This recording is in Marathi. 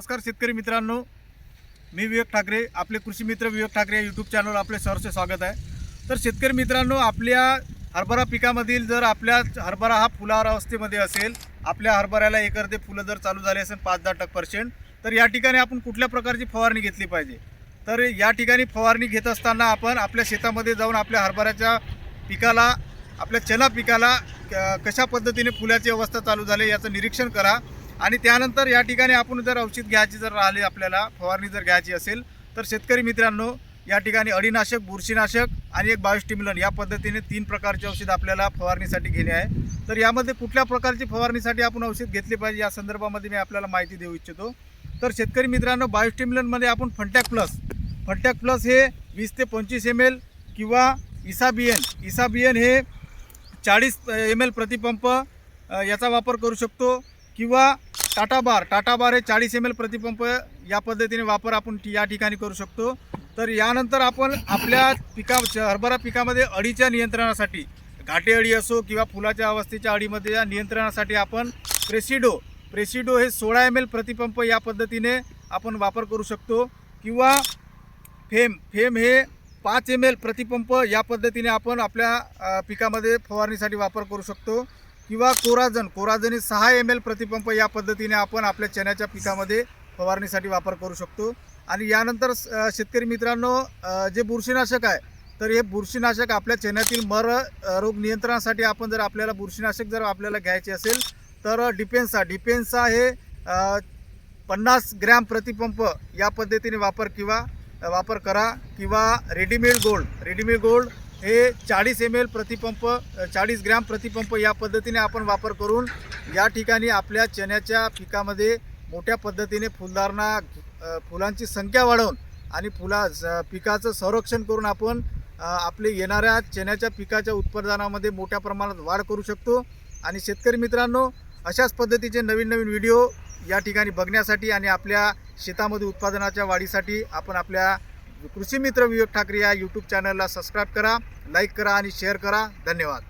नमस्कार शेतकरी मित्रांनो. मी विवेक ठाकरे आपले कृषी मित्र विवेक ठाकरे यूट्यूब चॅनल आपले सहर्ष स्वागत आहे. तर शेतकरी मित्रांनो आपल्या हरभरा पिकामधील जर आपल्या हरभरा हा फुलावर अवस्थेमध्ये असेल आपल्या हरभऱ्याला एक अर्धे फुलं जर चालू झाले असेल पाच दहा टक्के पर्सेंट तर या ठिकाणी आपण कुठल्या प्रकारची फवारणी घेतली पाहिजे? तर या ठिकाणी फवारणी घेत असताना आपण आपल्या शेतामध्ये जाऊन आपल्या हरभऱ्याच्या पिकाला आपल्या चना पिकाला क- कशा पद्धतीने फुलाची अवस्था चालू झाली याचं निरीक्षण करा. आणि त्यानंतर या ठिकाणी आपण जर औषध घ्यायची जर राहिली आपल्याला फवारणी जर घ्यायची असेल तर शेतकरी मित्रांनो या ठिकाणी अळीनाशक बुरशीनाशक आणि एक बायोस्टिम्युलन या पद्धतीने तीन प्रकारचे औषध आपल्याला फवारणीसाठी घेणे आहे. तर यामध्ये कुठल्या प्रकारची फवारणीसाठी आपण औषध घेतले पाहिजे या संदर्भामध्ये मी आपल्याला माहिती देऊ इच्छितो. तर शेतकरी मित्रांनो बायोस्टिम्युलनमध्ये आपण फंटॅक प्लस फंटॅक प्लस हे वीस ते पंचवीस एम एल किंवा इसाबियन इसाबियन हे चाळीस एम एल प्रतिपंप याचा वापर करू शकतो किंवा टाटा बार टाटा बार हे चाळीस एम एल प्रतिपंप या पद्धतीने वापर आपण या ठिकाणी करू शकतो. तर यानंतर आपण आपल्या पिका हरभरा पिकामध्ये अळीच्या नियंत्रणासाठी घाटे अळी असो किंवा फुलाच्या अवस्थेच्या अळीमध्ये या नियंत्रणासाठी आपण प्रेसिडो प्रेसिडो हे सोळा एम एल प्रतिपंप या पद्धतीने आपण वापर करू शकतो. किंवा फेम फेम हे पाच एम एल प्रतिपंप या पद्धतीने आपण आपल्या पिकामध्ये फवारणीसाठी वापर करू शकतो. किंवा कोराजन कोराजन हे सहा एम एल प्रतिपंप या पद्धतीने आपण आपल्या चण्याच्या पिकामध्ये फवारणीसाठी वापर करू शकतो. आणि यानंतर शेतकरी मित्रांनो जे बुरशीनाशक आहे तर हे बुरशीनाशक आपल्या चण्यातील मर रोग नियंत्रणासाठी आपण जर आपल्याला बुरशीनाशक जर आपल्याला घ्यायचे असेल तर डिपेन्सा डिपेन्सा हे पन्नास ग्रॅम प्रतिपंप या पद्धतीने वापर किंवा वापर करा किंवा रेडीमेड गोल्ड रेडीमेड गोल्ड हे चाळीस एम एल प्रतिपंप चाळीस ग्रॅम प्रतिपंप या पद्धतीने आपण वापर करून या ठिकाणी आपल्या चण्याच्या पिकामध्ये मोठ्या पद्धतीने फुलधारणा फुलांची संख्या वाढवून आणि फुला पिकाचं संरक्षण करून आपण आपले येणाऱ्या चण्याच्या पिकाच्या उत्पादनामध्ये मोठ्या प्रमाणात वाढ करू शकतो. आणि शेतकरी मित्रांनो अशाच पद्धतीचे नवीन नवीन व्हिडिओ या ठिकाणी बघण्यासाठी आणि आपल्या शेतामध्ये उत्पादनाच्या वाढीसाठी आपण आपल्या कृषी मित्र विवेक ठाकरे या यूट्यूब चॅनलला सबस्क्राईब करा लाईक करा आणि शेअर करा. धन्यवाद.